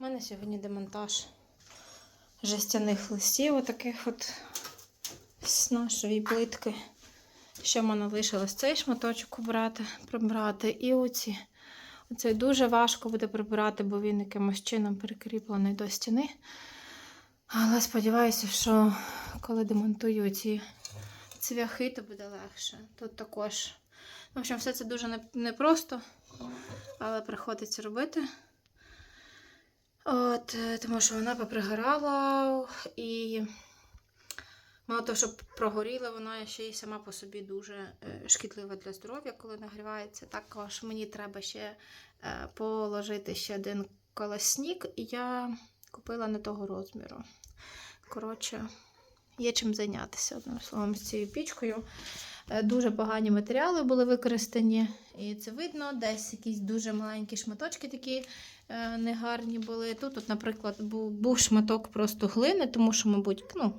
У мене сьогодні демонтаж жестяних листів, отаких от з нашої плитки. Ще в мене лишилось цей шматочок убрати, прибрати. І оці. Оцей дуже важко буде прибирати, бо він якимось чином прикріплений до стіни. Але сподіваюся, що коли демонтую ці цвяхи, то буде легше. Тут також. В общем, все це дуже непросто, але приходиться робити. От, е, тому що вона попригорала і мало того, що прогоріла, вона ще й сама по собі дуже е, шкідлива для здоров'я, коли нагрівається. Також мені треба ще е, положити ще один колоснік, і я купила не того розміру. Коротше, є чим зайнятися одним словом з цією пічкою. Е, Дуже погані матеріали були використані, і це видно. Десь якісь дуже маленькі шматочки такі е, негарні були. Тут, от, наприклад, був, був шматок просто глини, тому що, мабуть, ну,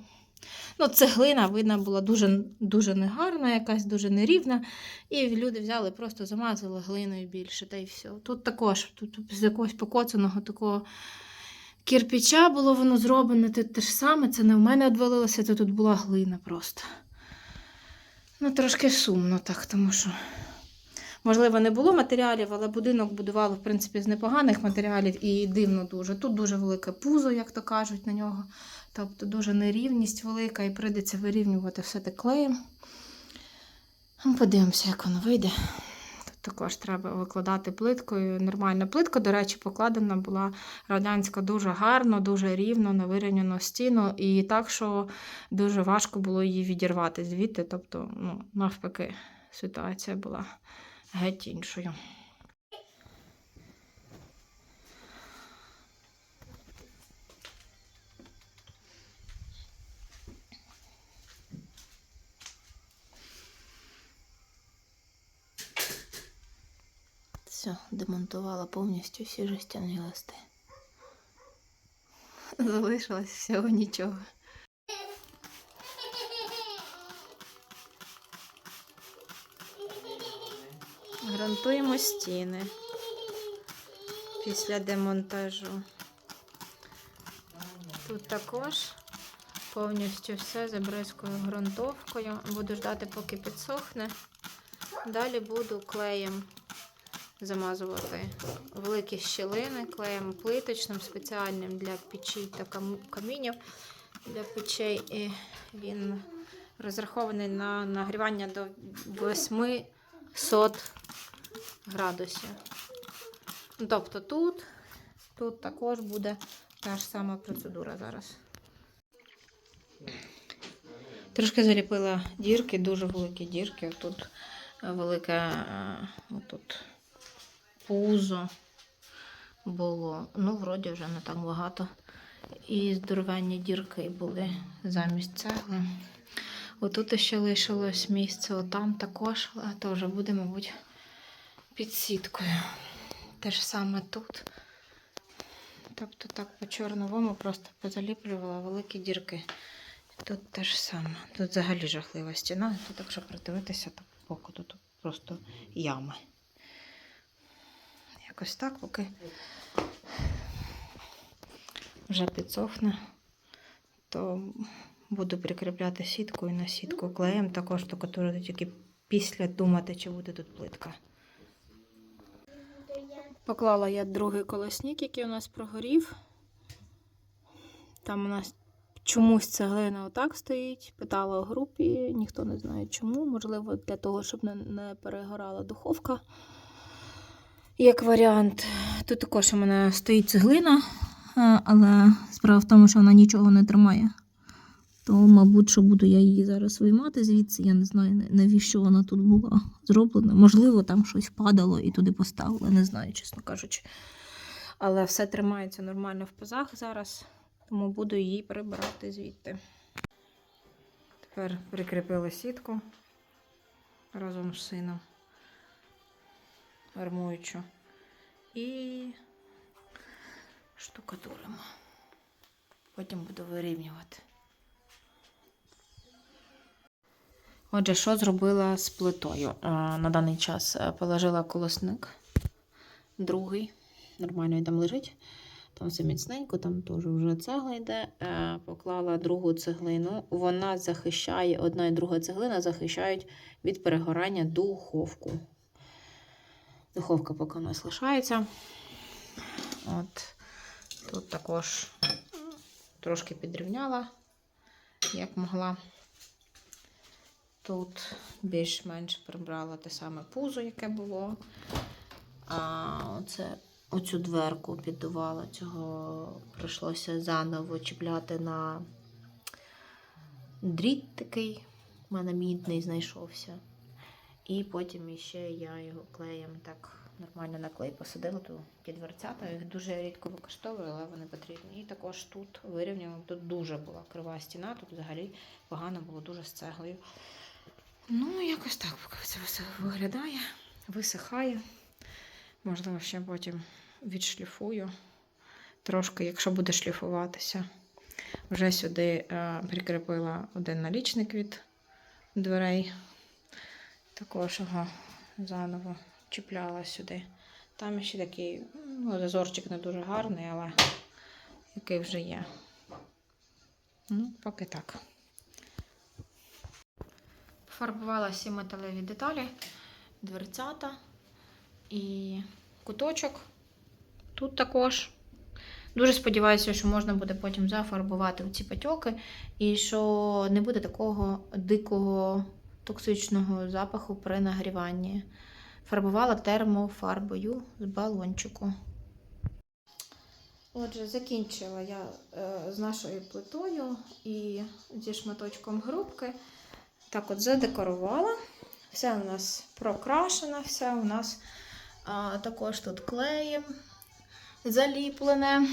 ну, цеглина видно була дуже, дуже негарна, якась дуже нерівна. І люди взяли, просто замазали глиною більше, та й все. Тут також, тут з якогось покоцаного такого кірпіча було воно зроблене. Тут те ж саме, це не в мене відвалилося, це тут була глина просто. Ну, трошки сумно так, тому що. Можливо, не було матеріалів, але будинок будували, в принципі, з непоганих матеріалів і дивно дуже. Тут дуже велике пузо, як то кажуть, на нього. Тобто дуже нерівність велика, і прийдеться вирівнювати все те клеєм. Ну, Подивимося, як воно вийде. Також треба викладати плиткою. Нормальна плитка, до речі, покладена була радянська дуже гарно, дуже рівно на вирівняну стіну. І так, що дуже важко було її відірвати звідти. Тобто, ну, навпаки, ситуація була геть іншою. Все, демонтувала повністю всі жестяні листи. Залишилось всього нічого. Грантуємо стіни після демонтажу. Тут також повністю все забризкою ґрунтовкою. Буду ждати, поки підсохне. Далі буду клеєм замазувати великі щілини, клеєм плиточним, спеціальним для печей та кам- камінів для печей. І він розрахований на нагрівання до 800 градусів. Тобто тут, тут також буде та ж сама процедура зараз. Трошки заліпила дірки, дуже великі дірки. Тут велике е, отут пузо було. Ну, вроді вже не так багато. І здоровенні дірки були замість цегли. Отут ще лишилось місце, отам також, але то вже буде, мабуть, під сіткою. Те ж саме тут. Тобто так по чорновому просто позаліплювала великі дірки. Тут те ж саме. Тут взагалі жахлива стіна. Тут, якщо придивитися, то боку тут просто ями. Якось так, поки вже підсохне, то буду прикріпляти сітку і на сітку клеєм також, котру тільки після думати, чи буде тут плитка. Поклала я другий колесник, який у нас прогорів. Там у нас чомусь цеглина отак стоїть. Питала у групі, ніхто не знає чому. Можливо, для того, щоб не перегорала духовка. Як варіант, тут також у мене стоїть цеглина, е, але справа в тому, що вона нічого не тримає. То, мабуть, що буду я її зараз виймати звідси. Я не знаю, навіщо вона тут була зроблена. Можливо, там щось падало і туди поставили, не знаю, чесно кажучи. Але все тримається нормально в пазах зараз, тому буду її прибирати звідти. Тепер прикріпила сітку разом з сином армуючу. І штукатуримо. Потім буду вирівнювати. Отже, що зробила з плитою? На даний час е, положила колосник, другий, нормально він там лежить. Там все міцненько, там теж вже цегла йде. Е, Поклала другу цеглину. Вона захищає, одна і друга цеглина захищають від перегорання духовку. Духовка поки у нас лишається. От. Тут також трошки підрівняла, як могла. Тут більш-менш прибрала те саме пузо, яке було. А оце, оцю дверку піддувала, цього прийшлося заново чіпляти на дріт такий. У мене мідний знайшовся. І потім іще я його клеєм так нормально на клей посадила, то ті дверцята. Їх дуже рідко використовую, але вони потрібні. І також тут вирівняла. Тут дуже була крива стіна, тут взагалі погано було дуже з цеглою. Ну, якось так поки це все виглядає, висихає. Можливо, ще потім відшліфую. Трошки, якщо буде шліфуватися. Вже сюди е, прикріпила один налічник від дверей. Також його заново чіпляла сюди. Там ще такий ну, зазорчик не дуже гарний, але який вже є. Ну, поки так. Фарбувала всі металеві деталі, дверцята і куточок. Тут також. Дуже сподіваюся, що можна буде потім зафарбувати ці патьоки, і що не буде такого дикого токсичного запаху при нагріванні. Фарбувала термофарбою з балончику. Отже, закінчила я е, з нашою плитою і зі шматочком грубки. Так от задекорувала. Все у нас прокрашено, все у нас а, також тут клеєм заліплене.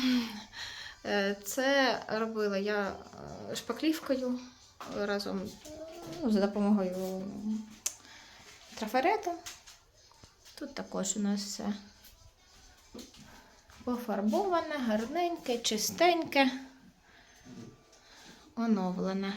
Е, Це робила я е, шпаклівкою разом ну, за допомогою трафарету. Тут також у нас все пофарбоване, гарненьке, чистеньке, оновлене.